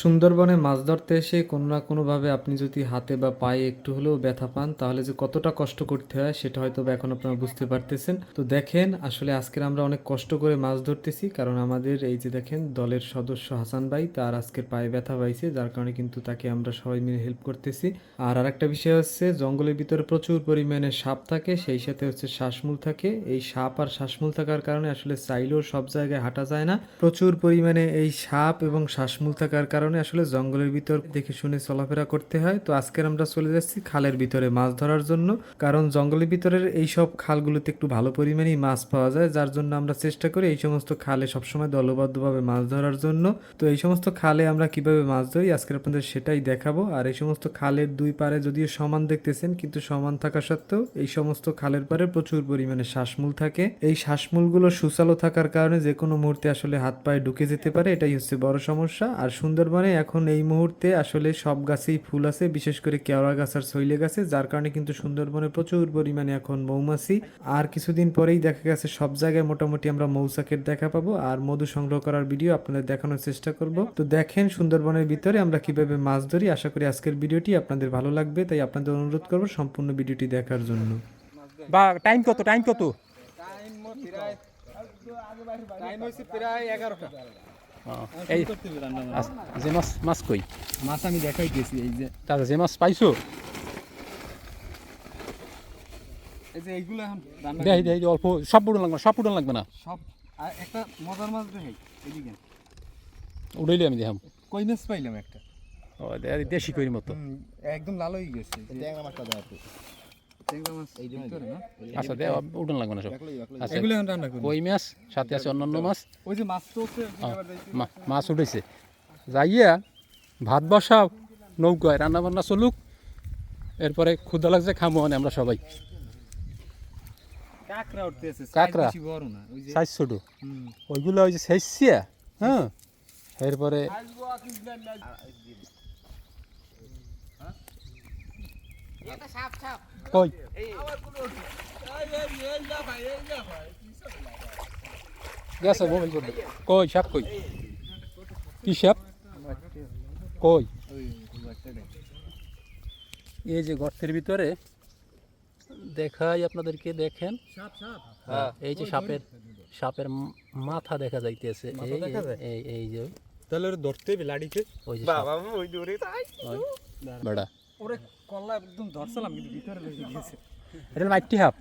সুন্দরবনে মাছ ধরতে এসে কোনো না কোনোভাবে আপনি যদি হাতে বা পায়ে একটু হলেও ব্যথা পান, তাহলে যে কতটা কষ্ট করতে হয় সেটা হয়তো বা এখন আপনারা বুঝতে পারতেছেন। তো দেখেন, আসলে আজকের আমরা অনেক কষ্ট করে মাছ ধরতেছি, কারণ আমাদের এই যে দেখেন, দলের সদস্য হাসান ভাই, তার আজকের পায়ে ব্যথা পাইছে, যার কারণে কিন্তু তাকে আমরা সবাই মিলে হেল্প করতেছি। আর আরেকটা বিষয় হচ্ছে, জঙ্গলের ভিতরে প্রচুর পরিমাণে সাপ থাকে, সেই সাথে হচ্ছে শ্বাসমূল থাকে। এই সাপ আর শ্বাসমূল থাকার কারণে আসলে চাইলেও সব জায়গায় হাঁটা যায় না। প্রচুর পরিমাণে এই সাপ এবং শ্বাসমূল থাকার কারণে আসলে জঙ্গলের ভিতর দেখে শুনে চলাফেরা করতে হয়। তো আজকের আমরা চলে যাচ্ছি খালের ভিতরে মাছ ধরার জন্য। কারণ জঙ্গলের ভিতরের এই সব খালগুলোতে একটু ভালো পরিমাণেই মাছ পাওয়া যায়, যার জন্য আমরা চেষ্টা করি এই সমস্ত খালে সবসময় দলবদ্ধভাবে মাছ ধরার জন্য। তো এই সমস্ত খালে আমরা কীভাবে মাছ ধরি আজকে আপনাদের সেটাই দেখাবো। আর এই সমস্ত খালের দুই পারে যদিও সমান দেখতেছেন, কিন্তু সমান থাকা সত্ত্বেও এই সমস্ত খালের পারে প্রচুর পরিমাণে শ্বাসমূল থাকে। এই শ্বাসমূলগুলো সুচালো থাকার কারণে যে কোনো মুহূর্তে আসলে হাত পায়ে ঢুকে যেতে পারে, এটাই হচ্ছে বড় সমস্যা। আর সুন্দরবনে এখন এই মুহূর্তে আসলে সব গাছেই ফুল আছে বিশেষ করে কেওড়া গাছ আর শৈলে গাছে যার কারণে কিন্তু সুন্দরবনে প্রচুর পরিমাণে এখন মৌমাছি। আর কিছুদিন পরেই দেখা গেছে সব জায়গায় মোটামুটি আমরা মৌচাকের দেখা পাবো। আর মধু সংগ্রহ করার ভিডিও আপনাদের দেখানোর চেষ্টা করব। তো দেখেন সুন্দরবনের ভিতরে আমরা কীভাবে মাছ ধরি। আশা করি আজকের ভিডিওটি আপনাদের ভালো লাগবে। তাই আপনাদের অনুরোধ করব সম্পূর্ণ ভিডিওটি দেখার জন্য। বা টাইম কত? টাইম কত? টাইম হয়েছে প্রায় এগারোটা। এই যে মাছ মাছ কই? মাছ আমি দেখাইতেছি এই যে। তাহলে যে মাছ পাইছো? এই যে এইগুলো এখন দেখাই দেখাই অল্প সব উড়ন লাগবে সব উড়ন লাগবে না? সব আর একটা মজার মাছ দেখাই এদিকে। উড়াইলে আমি দেখাম। কই মাছ পাইলাম একটা। ও দেশি কইর মতো। একদম লাল হয়ে গেছে। ট্যাংরা মাছটা দেওয়া আচ্ছা দে উড়ন লাগবে না সব। আচ্ছা কই মাছ? সাথে আছে অন্যান্য মাছ ওই যে মাছ? তো হচ্ছে আহ, মা- মাছ উঠেছে। যাইয়া ভাত বসাও নৌকায় রান্না বান্না চলুক। এরপরে ক্ষুদা লাগছে খামো মানে আমরা সবাই। কাঁকড়া উঠতেছে কাঁকড়া? সাইজ ছোট? ওইগুলো ওই যে শেষিয়া হ্যাঁ? এরপরে কই? গেছে মোবাইল করবে। কই সাপ কই? কি সাপ? কই? এই যে গর্তের ভিতরে দেখাই আপনাদেরকে দেখেন। সাপ সাপ হ্যাঁ, এই যে সাপের সাপের মাথা দেখা যাইতেছে। এই- যে তাহলে ওরা ধরতে লাড়িতে। ওই যে সাপ। ওই দূরে তাই। বেড়া। ওরে কল্লা একদম ধরছিলাম কিন্তু ভিতরে লেগে গেছে এটা মাইটি হাপ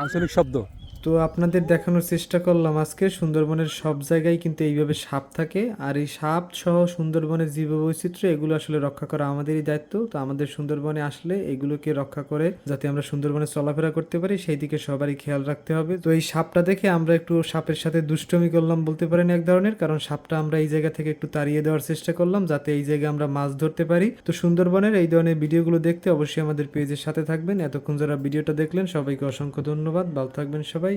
আঞ্চলিক শব্দ। তো আপনাদের দেখানোর চেষ্টা করলাম আজকে। সুন্দরবনের সব জায়গায় কিন্তু এইভাবে সাপ থাকে। আর এই সাপ সহ সুন্দরবনের জীববৈচিত্র্য, এগুলো আসলে রক্ষা করা আমাদেরই দায়িত্ব। তো আমাদের সুন্দরবনে আসলে এগুলোকে রক্ষা করে যাতে আমরা সুন্দরবনে চলাফেরা করতে পারি, সেই দিকে সবারই খেয়াল রাখতে হবে। তো এই সাপটা দেখে আমরা একটু সাপের সাথে দুষ্টমি করলাম বলতে পারেন এক ধরনের, কারণ সাপটা আমরা এই জায়গা থেকে একটু তাড়িয়ে দেওয়ার চেষ্টা করলাম যাতে এই জায়গায় আমরা মাছ ধরতে পারি। তো সুন্দরবনের এই ধরনের ভিডিওগুলো দেখতে অবশ্যই আমাদের পেজের সাথে থাকবেন। এতক্ষণ যারা ভিডিওটা দেখলেন, সবাইকে অসংখ্য ধন্যবাদ। ভালো থাকবেন সবাই।